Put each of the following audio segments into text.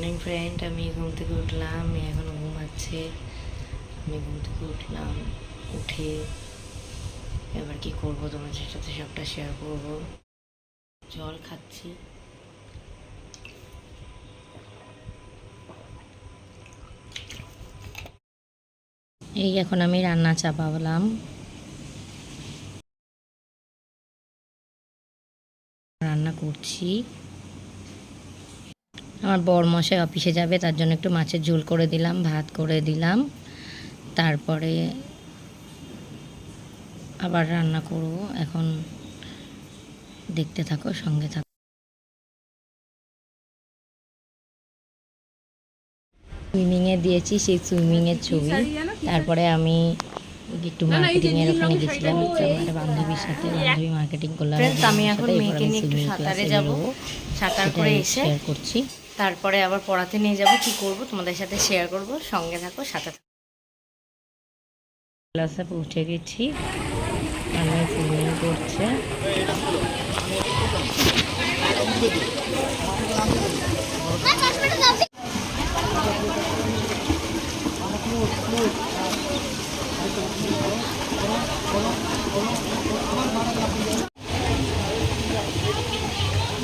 Morning friend আমি ঘুম থেকে উঠলাম, মেয়ে এখনও ঘুমাচ্ছে। আমি ঘুম থেকে উঠলাম, উঠে এবার কি করব? তোমাদের সাথে সবটা শেয়ার করব। জল খাচ্ছি। এই এখন আমি রান্না চাপাবলাম। রান্না করছি। আমার বর মশাই অফিসে যাবে তার জন্য একটু মাছের ঝোল করে দিলাম ভাত করে দিলাম। তারপরে আবার রান্না করব। এখন দেখতে থাকো সঙ্গে থাকো। সুইমিংয়ে দিয়েছি সেই সুইমিংয়ের ছবি। তারপরে আমি একটু মার্কেটিং এর ওখানে গেছিলাম একটা বান্ধবীর সাথে বান্ধবী মার্কেটিং করলাম আমি এখন মেয়েকে নিয়ে একটু সাঁতারে যাব। সাঁতার করে এসে শেয়ার করছি। তারপরে আবার পড়াতে নিয়ে যাব কি করব তোমাদের সাথে শেয়ার করব সঙ্গে থাকো সাথে থাকো ক্লাসে পৌঁছে গেছি সুইমিং করছে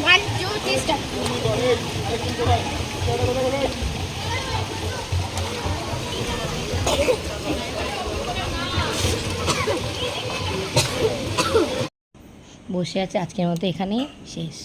One, two, three, start. বসে আছে আজকের মতো এখানেই। শেষ।